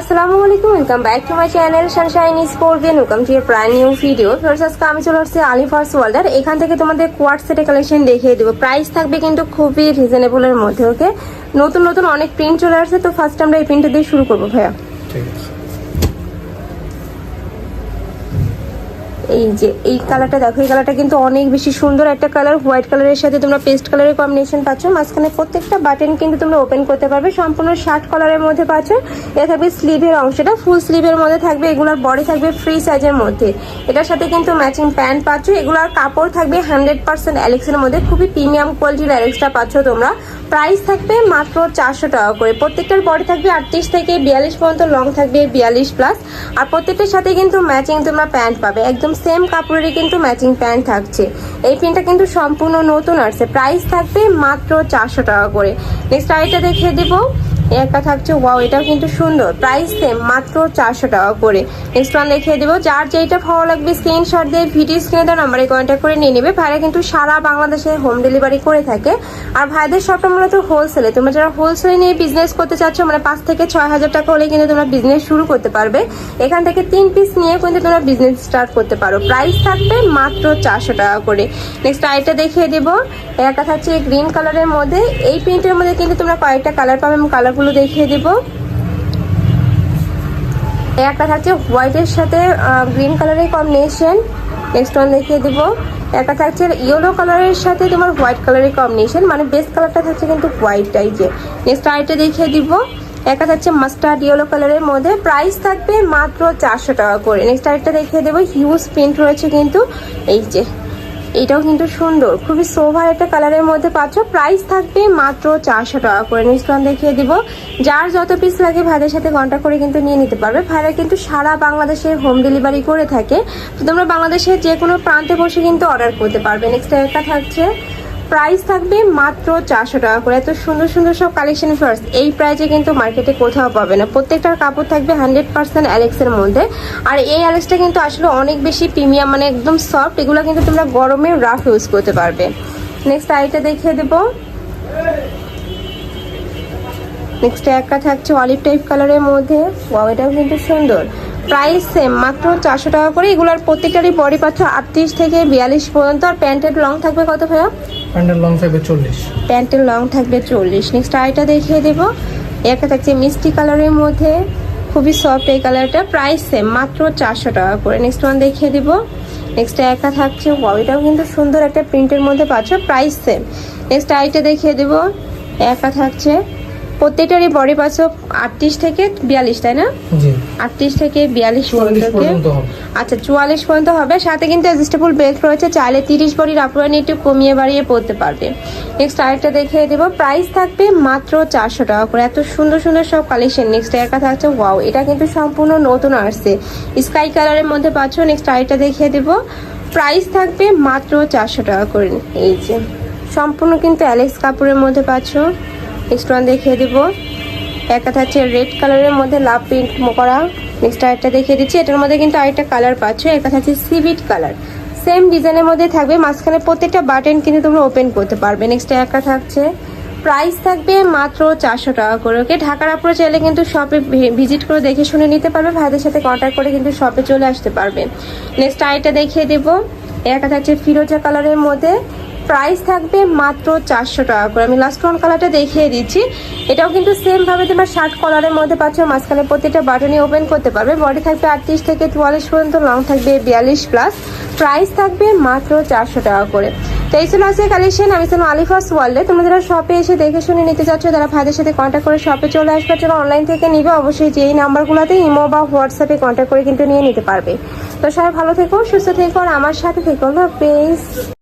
আসসালামু আলাইকুম welcome back to my channel sunshine sports welcome to your প্রায় new video first আজকে আমি চলে আসছি আলি ফার্স্ট ওয়ার্ল্ডার এখান থেকে তোমাদের কোয়ার্ট সেটের কালেকশন দেখিয়ে দেবো। প্রাইস থাকবে কিন্তু খুবই রিজনেবলের মধ্যে ওকে নতুন নতুন অনেক প্রিন্ট চলে আসছে, তো ফার্স্ট আমরা এই প্রিন্টটা দিয়ে শুরু করব, ভাইয়া। এই যে, এই কালারটা দেখো, এই কালারটা কিন্তু অনেক বেশি সুন্দর একটা কালার হোয়াইট কালারের সাথে তোমরা পেস্ট কালারের কম্বিনেশন পাচ্ছ। মাঝখানে প্রত্যেকটা বাটন কিন্তু তোমরা ওপেন করতে পারবে, সম্পূর্ণ শার্ট কালারের মধ্যে পাচ্ছ। এটা থাকবে স্লিভের অংশটা ফুল স্লিভের মধ্যে থাকবে এগুলোর বডি থাকবে ফ্রি সাইজের মধ্যে। এটার সাথে কিন্তু ম্যাচিং প্যান্ট পাচ্ছ এগুলোর কাপড় থাকবে হান্ড্রেড পার্সেন্ট অ্যালেক্সের মধ্যে, খুবই প্রিমিয়াম কোয়ালিটির অ্যালেক্সটা পাচ্ছ তোমরা। প্রাইস থাকবে মাত্র চারশো টাকা করে। প্রত্যেকটার বডি থাকবে আটত্রিশ থেকে বিয়াল্লিশ পর্যন্ত লং থাকবে বিয়াল্লিশ প্লাস আর প্রত্যেকটার সাথে কিন্তু ম্যাচিং তোমরা প্যান্ট পাবে। একদম সেম কাপড়েরই কিন্তু ম্যাচিং প্যান্ট থাকছে। এই প্যান্টটা কিন্তু সম্পূর্ণ নতুন আসছে। প্রাইস থাকবে মাত্র চারশো টাকা করে। নেক্সট আইটা দেখিয়ে দেবো। একটা থাকছে ওয়াও এটাও কিন্তু সুন্দর। প্রাইস সেম মাত্র চারশো টাকা করে। নেক্সট ওয়ান দেখিয়ে দেবো। যার যেটা ভালো লাগবে স্ক্রিনশট দিয়ে ভিডিও স্ক্রিনে দেওয়া নাম্বারে কন্ট্যাক্ট করে নিয়ে নেবে। ভাইরা কিন্তু সারা বাংলাদেশে হোম ডেলিভারি করে থাকে। আর ভাইদের শপটা মূলত হোলসেলে তোমরা যারা হোলসেলে নিয়ে বিজনেস করতে চাচ্ছ মানে পাঁচ থেকে ছয় হাজার টাকা হলে কিন্তু তোমরা বিজনেস শুরু করতে পারবে। এখান থেকে তিন পিস নিয়ে কিন্তু তোমরা বিজনেস স্টার্ট করতে পারো। প্রাইস থাকবে মাত্র চারশো টাকা করে। নেক্সট আইটা দেখিয়ে দেবো। একটা থাকছে গ্রিন কালারের মধ্যে। এই প্রিন্টের মধ্যে কিন্তু তোমরা কয়েকটা কালার পাবে আমি কালারগুলো দেখিয়ে দেবো। একটা থাকছে হোয়াইটের সাথে গ্রিন কালারের কম্বিনেশন নেক্সট ওয়ান দেখিয়ে দিব। একটা থাকছে ইয়েলো কালারের সাথে তোমার হোয়াইট কালারের কম্বিনেশন মানে বেস্ট কালারটা থাকছে কিন্তু হোয়াইটটাই যে। নেক্সট আইটা দেখিয়ে দিব। একটা থাকছে মাস্টার্ড ইয়েলো কালারের মধ্যে। প্রাইস থাকবে মাত্র চারশো টাকা করে। নেক্সট আরেকটা দেখিয়ে দেবো। হিউজ প্রিন্ট রয়েছে কিন্তু। এই যে। এটাও কিন্তু সুন্দর। খুবই সোভার একটা কালারের মধ্যে পাচ্ছ। প্রাইস থাকবে মাত্র চারশো টাকা করে। নিউজ ওয়ান দেখিয়ে দিব। যার যত পিস লাগে ভাইদের সাথে ঘণ্টা করে কিন্তু নিয়ে নিতে পারবে। ভাইরা কিন্তু সারা বাংলাদেশে হোম ডেলিভারি করে থাকে। তো তোমরা বাংলাদেশের যে কোনো প্রান্তে বসে কিন্তু অর্ডার করতে পারবে। নেক্সট একটা থাকছে প্রাইস থাকবে মাত্র চারশো টাকা করে। এত সুন্দর সুন্দর সব কালেকশন ফার্স্ট এই প্রাইসে কিন্তু মার্কেটে কোথাও পাবে না। প্রত্যেকটার কাপড় থাকবে হান্ড্রেড পার্সেন্ট অ্যালেক্সের মধ্যে। আর এই অ্যালেক্সটা কিন্তু আসলে অনেক বেশি প্রিমিয়াম মানে একদম সফট এগুলো কিন্তু তোমরা গরমে রাফ ইউজ করতে পারবে। নেক্সট আইটা দেখিয়ে দেবো। নেক্সট একটা থাকছে অলিভ টাইপ কালারের মধ্যে। এটাও কিন্তু সুন্দর। প্রাইস সেম মাত্র চারশো টাকা করে। এগুলোর প্রত্যেকটারই বডি পাচ্ছ আটত্রিশ থেকে বিয়াল্লিশ পর্যন্ত। আর প্যান্টের লং থাকবে কত ভাইয়া? প্যান্ডেল লং থাকবে চল্লিশ। প্যান্টের লং থাকবে চল্লিশ। নেক্সট আইটা দেখিয়ে দেবো। একটা থাকছে মিষ্টি কালারের মধ্যে। খুবই সফট এই কালারটা প্রাইস সেম মাত্র চারশো টাকা করে। নেক্সট ওয়ান দেখিয়ে দিব। নেক্সট একটা থাকছে। এটাও কিন্তু সুন্দর একটা প্রিন্টের মধ্যে পাচ্ছ। প্রাইস সেম নেক্সট আইটা দেখিয়ে দেবো। একটা থাকছে। প্রত্যেকটারই বডি পাচ্ছ আটত্রিশ থেকে বিয়াল্লিশ তাই না? জি। আটত্রিশ থেকে বিয়াল্লিশ পর্যন্ত আচ্ছা চুয়াল্লিশ পর্যন্ত হবে। সাথে কিন্তু অ্যাডজাস্টেবল বেল্ট রয়েছে। চাইলে তিরিশ বডির আপনারা একটু কমিয়ে বাড়িয়ে পড়তে পারবে। নেক্সট আরেকটা দেখিয়ে দেবো। প্রাইস থাকবে মাত্র চারশো টাকা করে। এত সুন্দর সুন্দর সব কালেকশন নেক্সট একটা থাকছে ওয়াও এটা কিন্তু সম্পূর্ণ নতুন আসছে। স্কাই কালারের মধ্যে পাচ্ছ। নেক্সট আরেকটা দেখিয়ে দেবো। প্রাইস থাকবে মাত্র চারশো টাকা করে। এই যে সম্পূর্ণ কিন্তু অ্যালেক্স কাপড়ের মধ্যে পাচ্ছ। নেক্সট ওয়ান দেখিয়ে দেবো। একটা থাকছে রেড কালারের মধ্যে লাভ প্রিন্ট করা। নেক্সট আরেকটা দেখিয়ে দিচ্ছি। এটার মধ্যে কিন্তু আরেকটা কালার পাচ্ছ। একটা থাকছে সিভিট কালার সেম ডিজাইনের মধ্যে থাকবে। মাঝখানে প্রত্যেকটা বাটন কিন্তু তোমরা ওপেন করতে পারবে। নেক্সট একটা থাকছে। প্রাইস থাকবে মাত্র চারশো টাকা করে ওকে ঢাকার আপনারা চাইলে কিন্তু শপে ভিজিট করে দেখে শুনে নিতে পারবে। ভাইদের সাথে কন্ট্যাক্ট করে কিন্তু শপে চলে আসতে পারবে। নেক্সট আইটা দেখিয়ে দেবো। একটা থাকছে ফিরোজা কালারের মধ্যে। প্রাইস থাকবে মাত্র চারশো টাকা করে। আমি লাস্ট ওয়ান কালারটা দেখিয়ে দিচ্ছি। এটাও কিন্তু সেম ভাবে তোমার শার্ট কলারের মধ্যে পাচ্ছ। মাঝখানে প্রতিটা বাটনই ওপেন করতে পারবে। বডি থাকবে আটত্রিশ থেকে চুয়াল্লিশ পর্যন্ত লং থাকবে বিয়াল্লিশ প্লাস প্রাইস থাকবে মাত্র চারশো টাকা করে। তো এই ছিল আজকে কালেকশন আমি ছিলাম আলিফাস ওয়ার্ল্ডে। তোমরা যারা শপে এসে দেখে শুনে নিতে চাচ্ছ তারা ভাইদের সাথে কন্ট্যাক্ট করে শপে চলে আসবে যারা অনলাইন থেকে নিবে, অবশ্যই যে এই নাম্বারগুলোতে ইমো বা হোয়াটসঅ্যাপে কন্ট্যাক্ট করে কিন্তু নিয়ে নিতে পারবে। তো সবাই ভালো থেকো, সুস্থ থেকো, আর আমার সাথে থেকো না প্লিজ